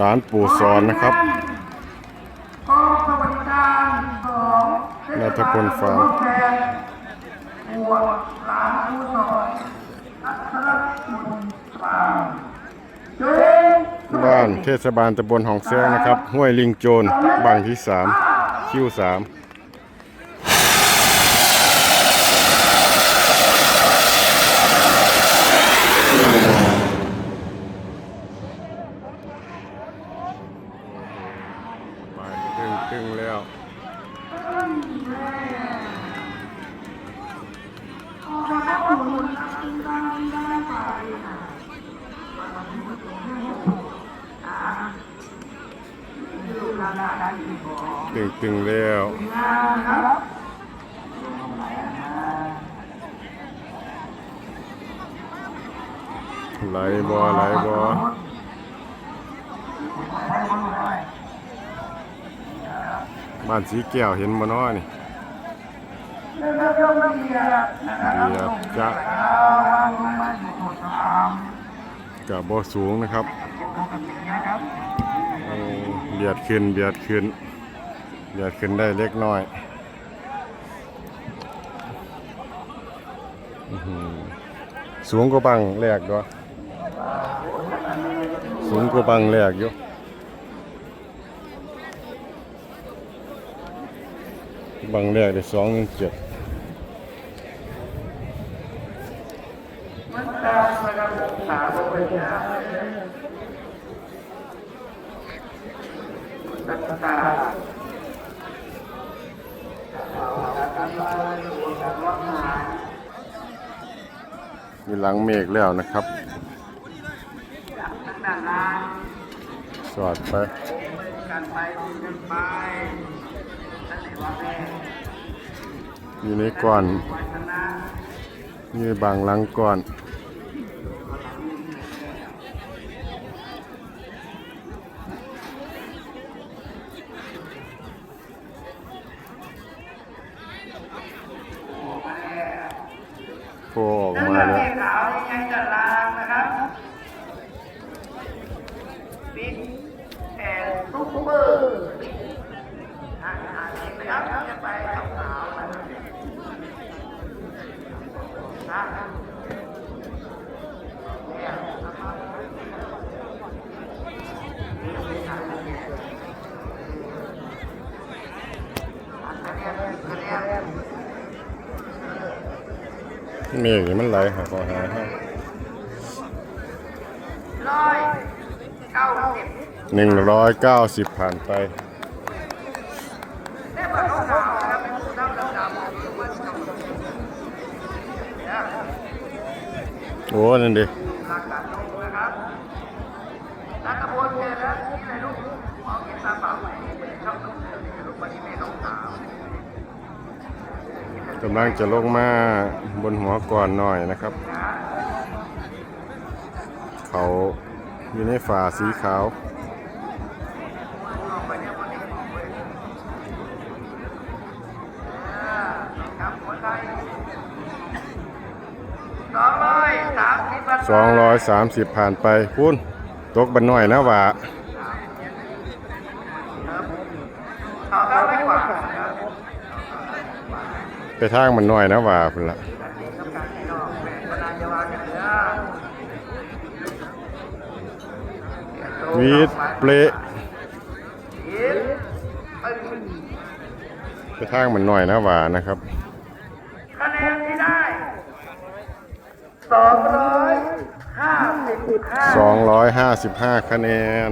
ร้านปู่สอนนะครับกองสวัสดิการของนัทพลฟาร์มแทนบวชหลานผู้สอนนัทรพลฟาร์มเจ๊งบ้านเทศบาลตำบลหองแซงนะครับ ห้วยลิงโจรบางที่สามคิวสาม ตึงตึงแล้วตึงตึงแล้วไหลบ่ไหลบ่ บ้านสีแก้วเห็นบ่น้อนี่เรียบจะกับบ่สูงนะครับเบียดขึ้นเบียดขึ้นเบียดขึ้นได้เล็กน้อยสูงกว่าบังแรกด้วยสูงกว่าบังแรกอยู่ บางแรกได้สองหนึ่งเจ็ดมีหลังเมฆแล้วนะครับสอดไป อยู่ในก่อนมีบางหลังก่อนโผล่ออกมาแล้วขาวยังจะลางนะครับบิ๊กแอนซุปเปอร์ เมฆนี่มันไหลหาขอหาให้ร้อยเก้าสิบหนึ่งร้อยเก้าสิบผ่านไป ได้มาขาวๆนะครับเป็นผู้เท่าดำๆทุกวันจันทร์เนี่ย โอ้นั่นดิหลักการลงนะครับนักกระบวนการนะนี่อะไรลูกมองเห็นตาเปล่าไหมชอบลูกำลังจะลงมาบนหัวก่อนหน่อยนะครับ เขาอยู่ในฝาสีขาวสองร้อย สองร้อยสามสิบผ่านไปพุ่นตกบันหน่อยนะว่า ไปทางมันหน่อยนะว่าพุ่นละกับการที่นละวีดเปลไปทางมันหน่อยนะว่านะครับ คะแนนที่ได้ สองร้อยห้าสิบห้าสองร้อยห้าสิบห้าคะแนน